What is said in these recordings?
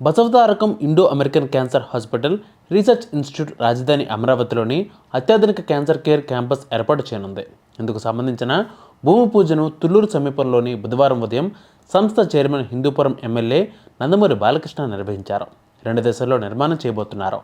Basavatarakam indo American cancer hospital research institute రాజధాని అమరావతిలోని అత్యాధునిక క్యాన్సర్ కేర్ క్యాంపస్ ఏర్పాటు చేయనుంది. ఇందుకు సంబంధించిన భూమి పూజను తుళ్ళూరు సమీపంలోని బుధవారం ఉదయం సంస్థ చైర్మన్ హిందూపురం ఎమ్మెల్యే నందమూరి బాలకృష్ణ నిర్వహించారు. రెండు దశల్లో నిర్మాణం చేయబోతున్నారు.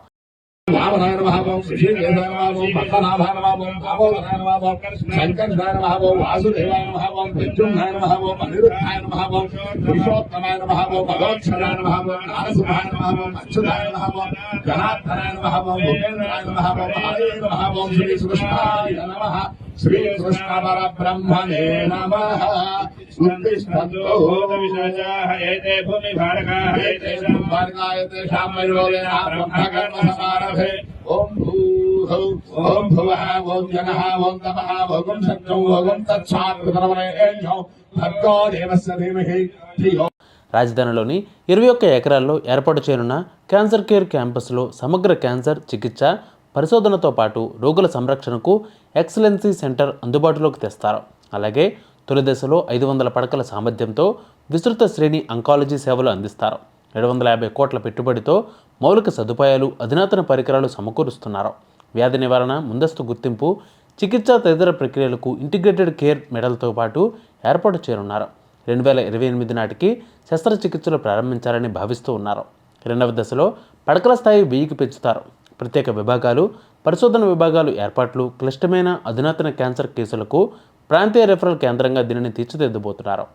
వామనాయనమహాభావం ఋషికేశాయనమహాభావం పద్మనాభాయనమహాభావం భావోధనాయనమహాభావం శంకర్ధాయనమహాభావం వాసుదేవాయనమహాభావం ప్రద్యుమ్నాయనమహాభావం అనిరుద్ధాయనమహాభావం పురుషోత్తమాయనమహాభావం భగవత్సరాయనమహాభావం నారసింహాయనమహాభావం అచ్యుతాయనమహాభావం జనార్దనాయనమహాభావం ఉపేంద్రాయనమహాభావం మహాదేవమహాభావం శ్రీ సృష్టాయ నమ శ్రీ కృష్ణ పర బ్రహ్మణే నమ భూమి భారకాయేతే భారకాయేతే శామ్యోగేన బ్రహ్మకర్మ సమా రాజధానిలోని ఇరవై ఒక్క ఎకరాల్లో ఏర్పాటు చేయనున్న క్యాన్సర్ కేర్ క్యాంపస్లో సమగ్ర క్యాన్సర్ చికిత్స పరిశోధనతో పాటు రోగుల సంరక్షణకు ఎక్సలెన్సీ సెంటర్ అందుబాటులోకి తెస్తారు. అలాగే తొలి దశలో ఐదు వందల పడకల సామర్థ్యంతో విస్తృత శ్రేణి అంకాలజీ సేవలు అందిస్తారు. ఏడు వందల యాభై కోట్ల పెట్టుబడితో మౌలిక సదుపాయాలు అధునాతన పరికరాలు సమకూరుస్తున్నారు. వ్యాధి నివారణ ముందస్తు గుర్తింపు చికిత్స తదితర ప్రక్రియలకు ఇంటిగ్రేటెడ్ కేర్ మెడల్తో పాటు ఏర్పాటు చేయనున్నారు. రెండు వేల ఇరవై ఎనిమిది నాటికి శస్త్రచికిత్సలు ప్రారంభించాలని భావిస్తూ ఉన్నారు. రెండవ దశలో పడకల స్థాయి వెయ్యికి పెంచుతారు. ప్రత్యేక విభాగాలు పరిశోధన విభాగాలు ఏర్పాట్లు క్లిష్టమైన అధునాతన క్యాన్సర్ కేసులకు ప్రాంతీయ రెఫరల్ కేంద్రంగా దీనిని తీర్చిదిద్దబోతున్నారు.